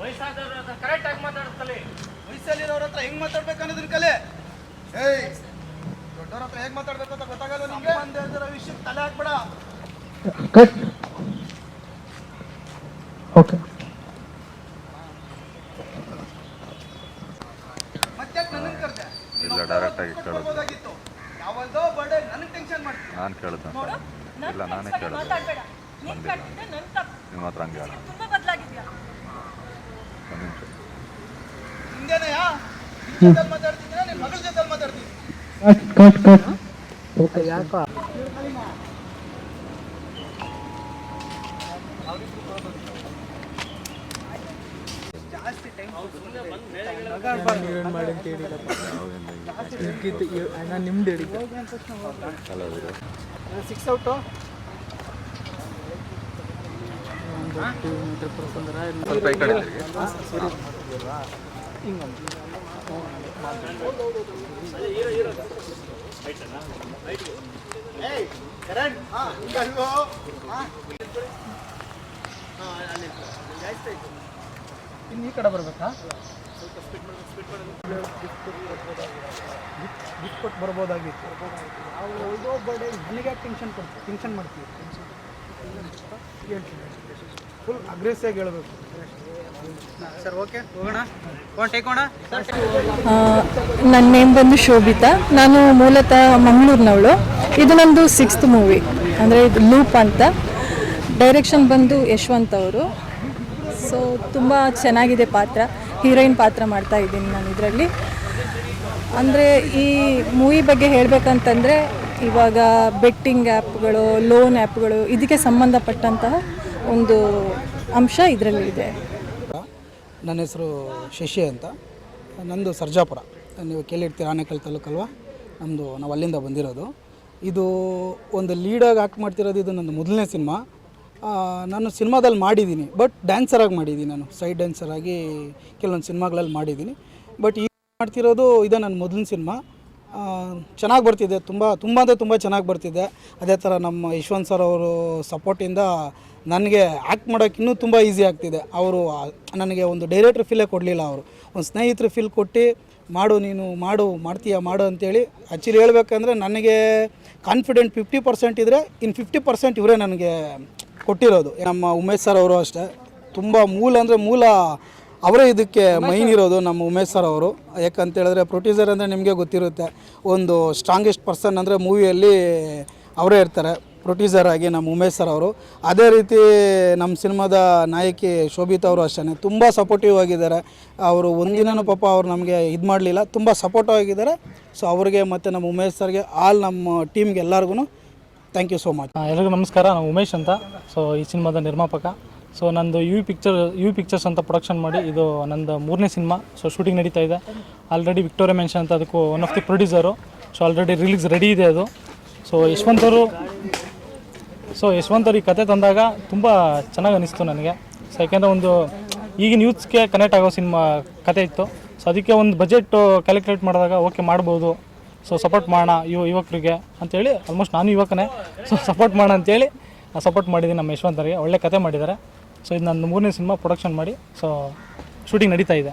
ವಯಸ್ಸಾದವ್ರ ಹತ್ರ ಕರೆಕ್ಟಾಗಿ ವಯಸ್ಸಲ್ಲಿರೋರ ಹತ್ರ ಹೆಂಗ್ ಮಾತಾಡ್ಬೇಕು ಅನ್ನೋದನ್ನ ಕಲೆ. ಏಯ್ ದೊಡ್ಡವ್ರ ಹತ್ರ ಹೇಗ್ ಮಾತಾಡ್ಬೇಕು ಅಂತ ಗೊತ್ತಾಗಲ್ಲ ನಿಮ್ಗೆ? ಸಂಬಂಧ ವಿಷಯಕ್ಕೆ ತಲೆ ಹಾಕ್ಬೇಡ. ಕಟ್ ಓಕೆ ಮತ್ತೆ ಕರ್ದೆ? ಇಲ್ಲ, ಡೈರೆಕ್ಟ್ ಆಗಿ ಕೇಳೋದು. ಬರ್ಬೋದಾಗಿತ್ತು ಯಾವಲ್ದೋ ಬರ್ಡೇ ನನಗೆ ಟೆನ್ಷನ್ ಮಾಡ್ತೀನಿ ನಾನು ನನ್ ಇಲ್ಲ ನಾನೇ friends ಬಗ್ಗೆ ಕೇಳಿದೆ ಮಾತಾಡ್ಬೇಡ. ನೀನ್ ಕಟ್ಟಿದ್ದೆ ನನ್ ತಪ್ಪು. ನಿಮ್ಮ ಹತ್ರ ಹಂಗೆ ನಿಮ್ದು ಸಿಕ್ಸ್ ಔಟು ಸ್ವಲ್ಪ ಈ ಕಡೆ ತಿರ್ಗಿ. ಇನ್ನು ಈ ಕಡೆ ಬರ್ಬೇಕಾ ಗಿಫ್ಟ್ ಕೊಟ್ಟು ಬರ್ಬೋದಾಗಿತ್ತು ನನಗೆ ಟೆನ್ಷನ್ ಕೊಡ್ತೀವಿ ಟೆನ್ಷನ್ ಮಾಡ್ತೀವಿ ಫುಲ್ ಅಗ್ರೆಸಿವ್ ಹೇಳಬೇಕು. ಸರ್ ಓಕೆ ಹೋಗೋಣ. ಫೋನ್ ಟೇಕೋಣ ನನ್ನ ನೇಮ್ ಬಂದು ಶೋಭಿತಾ. ನಾನು ಮೂಲತಃ ಮಂಗಳೂರಿನವಳು. ಇದು ನಂದು ಸಿಕ್ಸ್ತ್ ಮೂವಿ ಅಂದರೆ ಇದು ಲೂಪ್ ಅಂತ. ಡೈರೆಕ್ಷನ್ ಬಂದು ಯಶವಂತ್ ಅವರು. ಸೊ ತುಂಬ ಚೆನ್ನಾಗಿದೆ ಪಾತ್ರ. ಹೀರೋಯಿನ್ ಪಾತ್ರ ಮಾಡ್ತಾ ಇದ್ದೀನಿ ನಾನು ಇದರಲ್ಲಿ. ಅಂದರೆ ಈ ಮೂವಿ ಬಗ್ಗೆ ಹೇಳಬೇಕಂತಂದರೆ ಇವಾಗ ಬೆಟ್ಟಿಂಗ್ ಆ್ಯಪ್ಗಳು, ಲೋನ್ ಆ್ಯಪ್ಗಳು ಇದಕ್ಕೆ ಸಂಬಂಧಪಟ್ಟಂತಹ ಒಂದು ಅಂಶ ಇದರಲ್ಲಿ ಇದೆ. ನನ್ನ ಹೆಸರು ಶಶಿ ಅಂತ. ನಂದು ಸರ್ಜಾಪುರ. ನೀವು ಕೇಳಿರ್ತೀರ ಆನೇಕಲ್ ತಾಲೂಕಲ್ವಾ? ನಮ್ಮದು ನಾವು ಅಲ್ಲಿಂದ ಬಂದಿರೋದು. ಇದು ಒಂದು ಲೀಡಾಗಿ ಆಕ್ಟ್ ಮಾಡ್ತಿರೋದು, ಇದು ನನ್ನ ಮೊದಲನೇ ಸಿನಿಮಾ. ನಾನು ಸಿನಿಮಾದಲ್ಲಿ ಮಾಡಿದ್ದೀನಿ ಬಟ್ ಡ್ಯಾನ್ಸರಾಗಿ ಮಾಡಿದ್ದೀನಿ ನಾನು. ಸೈಡ್ ಡ್ಯಾನ್ಸರಾಗಿ ಕೆಲವೊಂದು ಸಿನಿಮಾಗಳಲ್ಲಿ ಮಾಡಿದ್ದೀನಿ. ಬಟ್ ಈಗ ಮಾಡ್ತಿರೋದು, ಇದೇ ನನ್ನ ಮೊದಲನೇ ಸಿನಿಮಾ. ಚೆನ್ನಾಗಿ ಬರ್ತಿದೆ. ತುಂಬ ತುಂಬ ಅಂದರೆ ತುಂಬ ಚೆನ್ನಾಗಿ ಬರ್ತಿದೆ. ಅದೇ ಥರ ನಮ್ಮ ಯಶ್ವಂತ್ ಸರ್ ಅವರು ಸಪೋರ್ಟಿಂದ ನನಗೆ ಆ್ಯಕ್ಟ್ ಮಾಡೋಕೆ ಇನ್ನೂ ತುಂಬ ಈಸಿ ಆಗ್ತಿದೆ. ಅವರು ನನಗೆ ಒಂದು ಡೈರೆಕ್ಟ್ರ್ ಫೀಲೇ ಕೊಡಲಿಲ್ಲ ಅವರು. ಒಂದು ಸ್ನೇಹಿತರ ಫೀಲ್ ಕೊಟ್ಟು, ಮಾಡು, ನೀನು ಮಾಡು, ಮಾಡ್ತೀಯ, ಮಾಡು ಅಂತೇಳಿ ಆ್ಯಕ್ಚುಲಿ ಹೇಳ್ಬೇಕಂದ್ರೆ ನನಗೆ ಕಾನ್ಫಿಡೆಂಟ್ ಫಿಫ್ಟಿ ಪರ್ಸೆಂಟ್ ಇದ್ದರೆ ಇನ್ನು ಫಿಫ್ಟಿ ಪರ್ಸೆಂಟ್ ಇವರೇ ನನಗೆ ಕೊಟ್ಟಿರೋದು. ನಮ್ಮ ಉಮೇಶ್ ಸರ್ ಅವರು ಅಷ್ಟೇ. ತುಂಬ ಮೂಲ ಅಂದರೆ ಮೂಲ ಅವರೇ ಇದಕ್ಕೆ ಮೈನ್ ಇರೋದು ನಮ್ಮ ಉಮೇಶ್ ಸರ್ ಅವರು. ಯಾಕಂತ ಹೇಳಿದ್ರೆ ಪ್ರೊಡ್ಯೂಸರ್ ಅಂದರೆ ನಿಮಗೆ ಗೊತ್ತಿರುತ್ತೆ, ಒಂದು ಸ್ಟ್ರಾಂಗೆಸ್ಟ್ ಪರ್ಸನ್ ಅಂದರೆ ಮೂವಿಯಲ್ಲಿ ಅವರೇ ಇರ್ತಾರೆ ಪ್ರೊಡ್ಯೂಸರ್ ಆಗಿ ನಮ್ಮ ಉಮೇಶ್ ಸರ್ ಅವರು. ಅದೇ ರೀತಿ ನಮ್ಮ ಸಿನಿಮಾದ ನಾಯಕಿ ಶೋಭಿತಾ ಅವರು ಅಷ್ಟೇ ತುಂಬ ಸಪೋರ್ಟಿವ್ ಆಗಿದ್ದಾರೆ. ಅವರು ಒಂದಿನೂ ಪಾಪ ಅವರು ನಮಗೆ ಇದು ಮಾಡಲಿಲ್ಲ, ತುಂಬ ಸಪೋರ್ಟಿವ್ ಆಗಿದ್ದಾರೆ. ಸೊ ಅವ್ರಿಗೆ ಮತ್ತು ನಮ್ಮ ಉಮೇಶ್ ಸರ್ಗೆ ಆಲ್ ನಮ್ಮ ಟೀಮ್ಗೆ ಎಲ್ಲರಿಗೂ ಥ್ಯಾಂಕ್ ಯು ಸೋ ಮಚ್ ಎಲ್ಲರಿಗೂ ನಮಸ್ಕಾರ ನಾನು ಉಮೇಶ್ ಅಂತ. ಸೊ ಈ ಸಿನಿಮಾದ ನಿರ್ಮಾಪಕ. ಸೊ ನಂದು ಯು ಪಿಕ್ಚರ್ ಯು ಪಿಕ್ಚರ್ಸ್ ಅಂತ ಪ್ರೊಡಕ್ಷನ್ ಮಾಡಿ, ಇದು ನಂದು ಮೂರನೇ ಸಿನಿಮಾ ಸೊ ಶೂಟಿಂಗ್ ನಡೀತಾ ಇದೆ. ಆಲ್ರೆಡಿ ವಿಕ್ಟೋರಿಯಾ ಮೆನ್ಷನ್ ಅಂತ ಅದಕ್ಕೂ one of the producer so already release ready ಇದೆ ಅದು. ಸೊ ಯಶವಂತರು ಸೊ ಯಶವಂತರು ಈ ಕತೆ ತಂದಾಗ ತುಂಬ ಚೆನ್ನಾಗಿ ಅನಿಸ್ತು ನನಗೆ. ಸೊ ಯಾಕೆಂದರೆ ಒಂದು ಈಗಿನ ಯೂತ್ಸ್ಗೆ ಕನೆಕ್ಟ್ ಆಗೋ ಸಿನಿಮಾ ಕತೆ ಇತ್ತು. ಸೊ ಅದಕ್ಕೆ ಒಂದು ಬಜೆಟ್ ಕ್ಯಾಲ್ಕುಲೇಟ್ ಮಾಡಿದಾಗ ಓಕೆ ಮಾಡ್ಬೋದು. ಸೊ ಸಪೋರ್ಟ್ ಮಾಡೋಣ ಯುವ ಯುವಕರಿಗೆ ಅಂತೇಳಿ ಆಲ್ಮೋಸ್ಟ್ ನಾನು ಯುವಕನೇ. ಸೊ ಸಪೋರ್ಟ್ ಮಾಡೋಣ ಅಂತೇಳಿ ಸಪೋರ್ಟ್ ಮಾಡಿದ್ದೀನಿ ನಮ್ಮ ಯಶವಂತರಿಗೆ. ಒಳ್ಳೆ ಕತೆ ಮಾಡಿದ್ದಾರೆ. ಸೊ ಇದು ನನ್ನ ಮೂರನೇ ಸಿನಿಮಾ ಪ್ರೊಡಕ್ಷನ್ ಮಾಡಿ ಸೊ ಶೂಟಿಂಗ್ ನಡೀತಾ ಇದೆ.